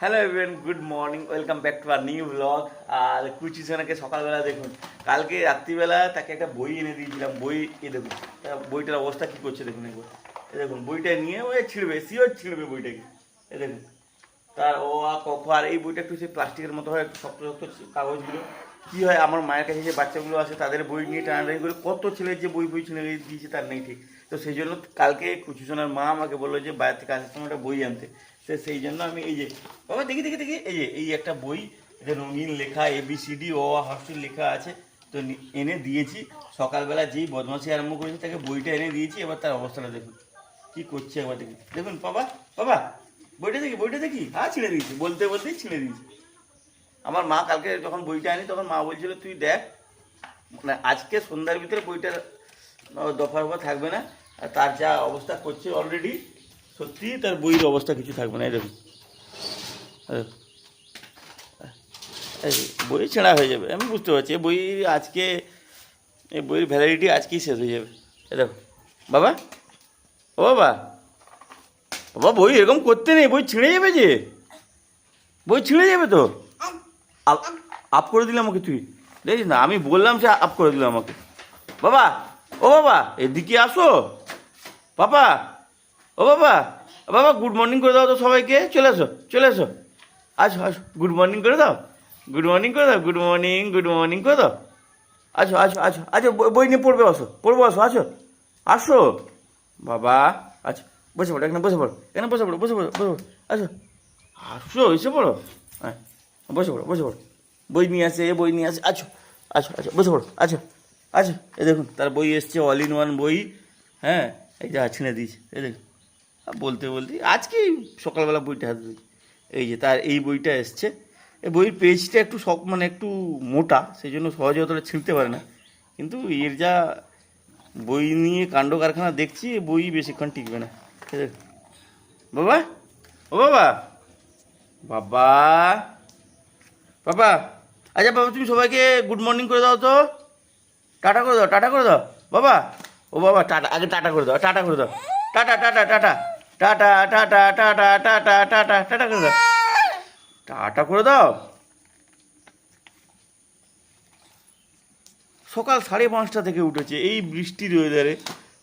Hello everyone good morning welcome back to our new blog our কুচি সোনাকে সকালবেলা দেখুন, কালকে রাত্রিবেলা তাকে একটা বই এনে দিয়েছিলাম, বই, এ দেখুন বইটার অবস্থা কী করছে দেখুন একবার। এ দেখুন, বইটা নিয়ে ওই ছিঁড়বে সিও ছিঁড়বে বইটাকে এ দেখুন, তার ও আ ক খ, আর এই বইটা একটু সেই প্লাস্টিকের মতো হয়, শক্ত শক্ত কাগজগুলো। কী হয়, আমার মায়ের কাছে যে বাচ্চাগুলো আছে তাদের বই নিয়ে টানাটানি করে কত ছেলের যে বই বই ছিঁড়ে দিয়েছে তার নেই ঠিক। তো সেই জন্য কালকে কুচি সোনার মা আমাকে বলল যে বাইরে থেকে আসার সময় একটা বই আনতে। তো সেই জন্য আমি এই যে বাবা দেখি দেখি দেখি এই যে এই একটা বই এটা রঙিন লেখা এবিসিডি ও হস্টেল লেখা আছে তো এনে দিয়েছি। সকালবেলা যেই বদমাসি আরম্ভ করেছে তাকে বইটা এনে দিয়েছি এবার তার অবস্থাটা দেখুন। কি করছে একবার দেখি। দেখুন বাবা বাবা বইটা দেখি বইটা দেখি। হ্যাঁ ছিঁড়ে দিয়েছি বলতে বলতেই ছিঁড়ে দিয়েছি। আমার মা কালকে যখন বইটা আনি তখন মা বলছিল তুই দেখ মানে আজকে সন্ধ্যার ভিতরে বইটার আহ, দফা দফা থাকবে না আর তার যা অবস্থা করছে অলরেডি সত্যি তার বইয়ের অবস্থা কিছু থাকবে না। এই বই ছেঁড়া হয়ে যাবে, আমি বুঝতে পারছি বই আজকে এই বইয়ের ভ্যালিডিটি আজকেই শেষ হয়ে যাবে। দেখো বাবা? ও বাবা? বাবা, বই এরকম করতে নেই, বই ছিঁড়ে যাবে যে। বই ছিঁড়ে যাবে তো। আপ করে দিলে আমাকে তুই। দেখিস না, আমি বললাম সে আপ করে দিল আমাকে। বাবা, ও বাবা, এদিকে আসো। বাবা ও বাবা বাবা গুড মর্নিং করে দাও তো সবাইকে। চলে এসো চলে এসো। আসো আসো গুড মর্নিং করে দাও। গুড মর্নিং করে দাও গুড মর্নিং গুড মর্নিং করে দাও। আসো আসো আসো আচ্ছা বই- নিয়ে পড়বে আসো পড়ব আসো আসো আসো। বাবা আচ্ছা বসে পড়ো, এখানে বসে পড়ো, এখানে বসে পড়ো বসে পড়ো বসে পড়ো, আসো। আসো, এসে পড়ো। হ্যাঁ বসে পড়ো বসে পড়ো। বই নিয়ে আসে এ বই নিয়ে আসে আছো আছো আচ্ছা বসে পড়ো আছো আচ্ছা এই দেখুন, তার বই এসছে অল ইন ওয়ান বই। হ্যাঁ এই যে ছিঁড়ে দিয়েছে, এই দেখুন। বলতে বলতে, আজকেই সকালবেলা বইটা হাতে এই যে তার, এই বইটা এসছে। এই বইয়ের পেজটা একটু শখ মানে একটু মোটা, সেই জন্য সহজে অতটা ছিঁড়তে পারে না। কিন্তু এর যা বই নিয়ে কাণ্ড কারখানা দেখছি বই বেশিক্ষণ টিকবে না। বাবা? ও বাবা? বাবা? বাবা? আচ্ছা বাবা, তুমি সবাইকে গুড মর্নিং করে দাও তো। টাটা করে দাও, টাটা করে দাও। বাবা? ও বাবা, টাটা, আগে টাটা করে দাও, টাটা করে দাও। Tata tata tata. Tata tata tata tata tata tata করে দাও। টাটা করে দাও। সকাল সাড়ে পাঁচটা থেকে উঠেছে। এই বৃষ্টির ওয়েদারে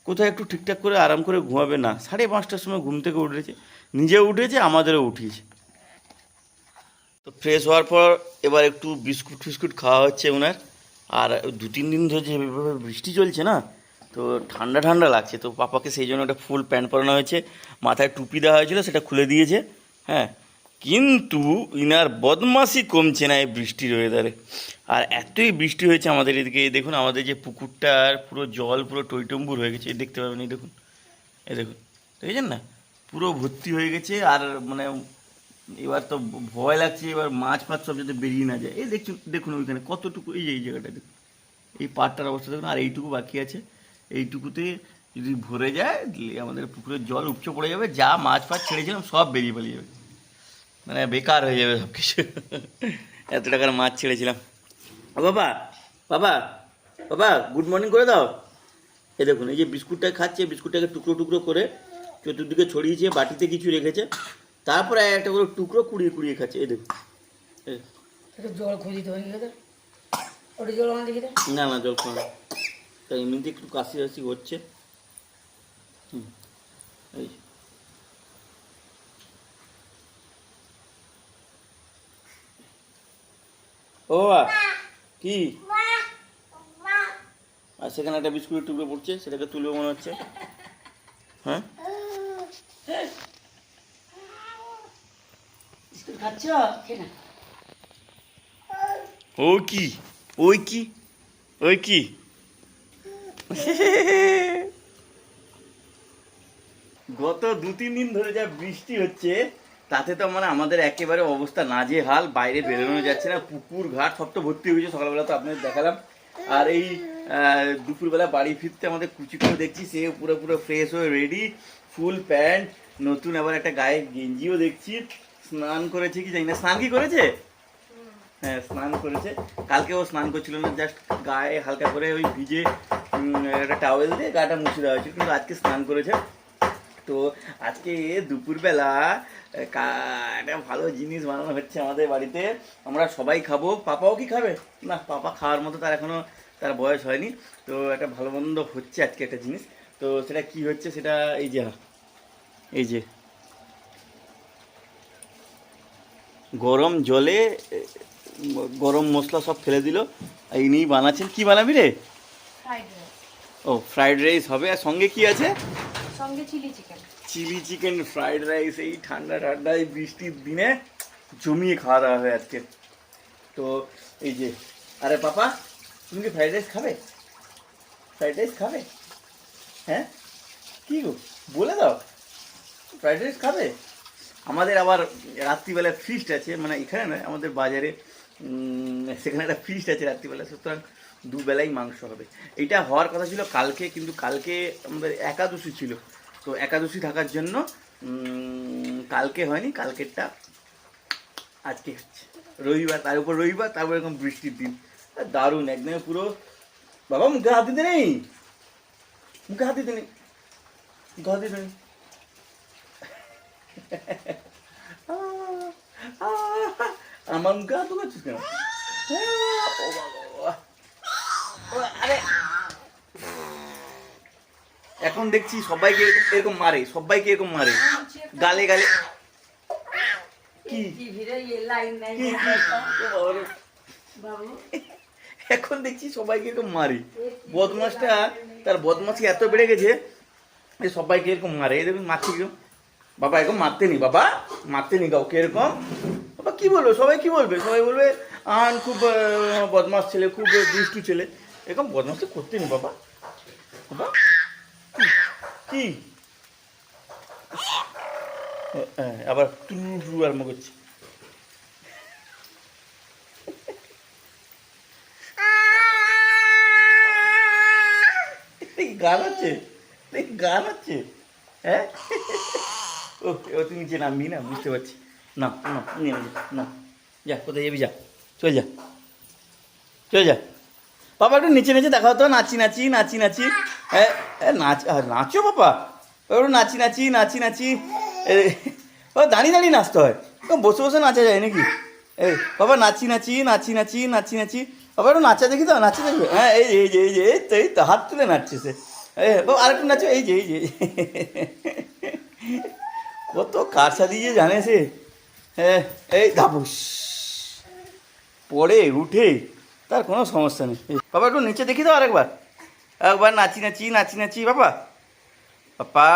কোথায় একটু ঠিকঠাক করে আরাম করে ঘুমাবে না। সাড়ে পাঁচটার সময় ঘুম থেকে উঠেছে। নিজে উঠেছে, আমাদেরও উঠিয়েছে। তো ফ্রেশ হওয়ার পর এবার একটু বিস্কুট ফিস্কুট খাওয়া হচ্ছে ওনার। আর দু তিন দিন ধরে যেভাবে বৃষ্টি চলছে না তো ঠান্ডা ঠান্ডা লাগছে, তো পাপাকে সেই জন্য একটা ফুল প্যান্ট পরানো হয়েছে, মাথায় টুপি দেওয়া হয়েছিল, সেটা খুলে দিয়েছে হ্যাঁ। কিন্তু ইনার বদমাসি কমছে না এই বৃষ্টির ওয়েদারে আর এতই বৃষ্টি হয়েছে আমাদের এদিকে দেখুন আমাদের যে পুকুরটার পুরো জল পুরো টইটম্বুর হয়ে গেছে দেখতে পাবেন, এই দেখুন এই দেখুন, দেখেছেন না? পুরো ভর্তি হয়ে গেছে, আর মানে এবার তো ভয় লাগছে, এবার মাছ ফাছ সব যাতে বেরিয়ে না যায়। এই দেখুন দেখুন ওইখানে কতটুকু, এই যে, এই জায়গাটা দেখুন, এই পাটটার অবস্থা দেখুন, আর এইটুকু বাকি আছে। এইটুকুতে যদি ভরে যায় আমাদের পুকুরের জল উপচে পড়ে যাবে যা মাছ ফাছ ছেড়েছিলাম সব বেরিয়ে পালিয়ে যাবে। মানে বেকার হয়ে যাবে সব কিছু এত টাকার মাছ ছেড়েছিলাম। ও বাবা বাবা বাবা গুড মর্নিং করে দাও। এ দেখুন এই যে বিস্কুটটা খাচ্ছে বিস্কুটটাকে টুকরো টুকরো করে চতুর্দিকে ছড়িয়েছে বাটিতে কিছু রেখেছে। তারপরে একটা করে টুকরো কুড়িয়ে কুড়িয়ে খাচ্ছে এই দেখুন। জল খুঁজে না না জল খাওয়া তাই এমনিতে একটু কাশি কাশি হচ্ছে। হুম, এই ও কি? আর সেখানে একটা বিস্কুটের টুকরো পড়ছে সেটাকে তুলবে মনে হচ্ছে। হ্যাঁ? ও কি? ওই কি? ওই কি? গত দু তিন দিন ধরে যা বৃষ্টি হচ্ছে, তাতে তো মানে আমাদের একেবারে অবস্থা নাজে হাল বাইরে বেরোনো যাচ্ছে না, পুকুর, ঘাট, সব তো ভর্তি হয়েছে সকালবেলা তো আপনাদের দেখালাম। আর এই দুপুরবেলা বাড়ি ফিরতে আমাদের কুচি করে দেখছি, সে পুরো পুরো ফ্রেশ হয়ে রেডি ফুল প্যান্ট নতুন আবার একটা গায়ে গেঞ্জিও দেখছি, স্নান করেছে কি জানি না, স্নান কি করেছে? হ্যাঁ স্নান করেছে, কালকে ও স্নান করছিল না জাস্ট গায়ে হালকা করে ওই ভিজে একটা টাওয়েল দিয়ে গাটা মুছে দেওয়া হয়েছিল, কিন্তু আজকে স্নান করেছে। তো আজকে দুপুরবেলা একটা ভালো জিনিস বানানো হচ্ছে আমাদের বাড়িতে। আমরা সবাই খাব। পাপাও কি খাবে? না, পাপা খাওয়ার মতো তার এখনও তার বয়স হয়নি। তো একটা ভালো মন্দ হচ্ছে আজকে একটা জিনিস। তো সেটা কি হচ্ছে সেটা এই যে এই যে। গরম জলে, গরম মশলা সব ফেলে দিল। ইনি বানাচ্ছেন। কি বানাবি রে? ও ফ্রাইড রাইস হবে। আর সঙ্গে কি আছে? সঙ্গে chilli chicken chilli chicken fried rice এই ঠান্ডা ঠান্ডা এই বৃষ্টির দিনে জমিয়ে খাওয়া দাওয়া হয় আজকে। তো এই যে আরে পাপা তুমি কি ফ্রাইড রাইস খাবে? ফ্রাইড রাইস খাবে? হ্যাঁ? কি গো বলে দাও। ফ্রাইড রাইস খাবে? আমাদের আবার রাত্রিবেলা ফিস্ট আছে মানে এখানে নয় আমাদের বাজারে সেখানে একটা ফিস্ট আছে রাত্রিবেলা সুতরাং দুবেলাই মাংস হবে। এটা হওয়ার কথা ছিল কালকে কিন্তু কালকে আমাদের একাদশী ছিল। তো একাদশী থাকার জন্য কালকে হয়নি কালকেরটা আজকে হচ্ছে। রবিবার তার উপর রবিবার তারপর এরকম বৃষ্টির দিন। দারুণ একদম পুরো বাবা মুখে হাত দিতে নেই? মুখে হাত দিতে নেই। মুখে হাত দিতে নেই। আমার মুখে হাত কেন? ও বাবা, এখন দেখছি সবাইকে এরকম- এরকম মারে, সবাইকে এরকম মারে। গালে গালে। এখন দেখছি সবাইকে এরকম মারে। বদমাসটা তার বদমাসি এত বেড়ে গেছে যে সবাইকে এরকম মারে। দেখুন, মারছি কীরকম? বাবা, এরকম মারতে নি বাবা। মারতে নি কাউকে এরকম। বাবা, কি বলবে? সবাই কি বলবে? সবাই বলবে, আন খুব বদমাস ছেলে, খুব দুষ্টু ছেলে। এরকম বদমাসি করতে নি বাবা। বাবা। কি? কি হ্যাঁ, আবার টুলু টুলু আরম্ভ করছে। গান আছে গান আছে হ্যাঁ? ও ও তুই নিচে নামবি না বুঝতে পারছি। না নে, না। যা কোথায় যাবি যা চল যা। চল যা। বাবা একটু নিচে নিচে দেখা হতো নাচি নাচি নাচি নাচি। নাচ নাচো বাবা। একটু নাচি নাচি নাচি নাচি। ও দাঁড়িয়ে দাঁড়িয়ে নাচতে হয়। বসে বসে নাচা যায় নাকি? এই বাবা নাচি নাচি নাচি নাচি নাচি নাচি। বাবা একটু নাচা দেখি তো নাচা দেখবে হ্যাঁ এই যে, এই যে এই যে এই তো এই তো হাত তুলে নাচছে সে। বাবা আরেকটু নাচো এই যে এই যে। কত কার কারসা দিয়ে জানে সে। হ্যাঁ এই ধাপুস। পড়ে উঠে। তার কোনো সমস্যা নেই। বাবা একটু নিচে দেখি তো আরেকবার। একবার নাচি নাচি নাচি নাচি বাবা। বাবা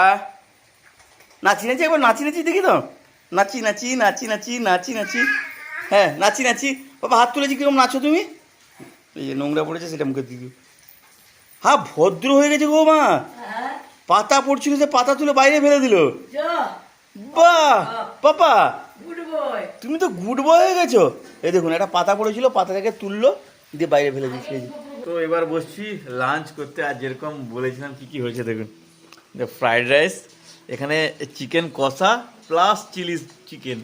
নাচি নাচি একবার নাচি নাচি দেখি তো। নাচি নাচি নাচি নাচি নাচি নাচি। হ্যাঁ নাচি নাচি। বাবা হাত তুলেছি কীরকম নাচো তুমি? এই যে নোংরা পড়েছে সেটা মুখের দিকে। হ্যাঁ ভদ্র হয়ে গেছে গো মা। পাতা পড়ছিল সে পাতা তুলে বাইরে ফেলে দিল। বাহ পাপা তুমি তো গুড বয় হয়ে গেছো। এই দেখুন একটা পাতা পড়েছিল পাতাটাকে তুললো। দিয়ে বাইরে ফেলে দিচ্ছে তো এবার বসছি লাঞ্চ করতে আর যেরকম বলেছিলাম কি কি হয়েছে দেখুন। ফ্রাইড রাইস এখানে চিকেন কষা প্লাস চিলি চিকেন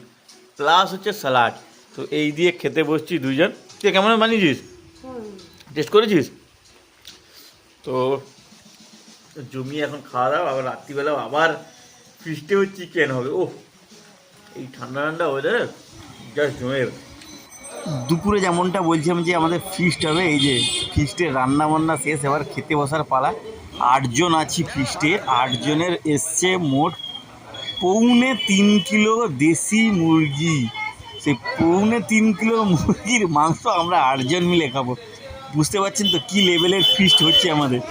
প্লাস হচ্ছে স্যালাড তো এই দিয়ে খেতে বসছি দুজন তুই কেমন বানিয়েছিস? টেস্ট করেছিস? তো জমিয়ে এখন খাওয়া দাওয়া আবার রাত্রিবেলাও আবার ফিস্টেও চিকেন হবে। ও এই ঠান্ডা ঠান্ডা ওয়েদারে জাস্ট জমে যাবে। দুপুরে যেমনটা বলছিলাম যে আমাদের ফিস্ট হবে, এই যে ফিস্টের রান্না বান্না শেষ, এবার খেতে বসার পালা। আটজন আছি ফিস্টে আটজনের এসছে মোট পৌনে তিন কিলো দেশি মুরগি। সেই পৌনে তিন কিলো মুরগির মাংস আমরা আটজন মিলে খাব। বুঝতে পারছেন তো কী লেভেলের ফিস্ট হচ্ছে আমাদের?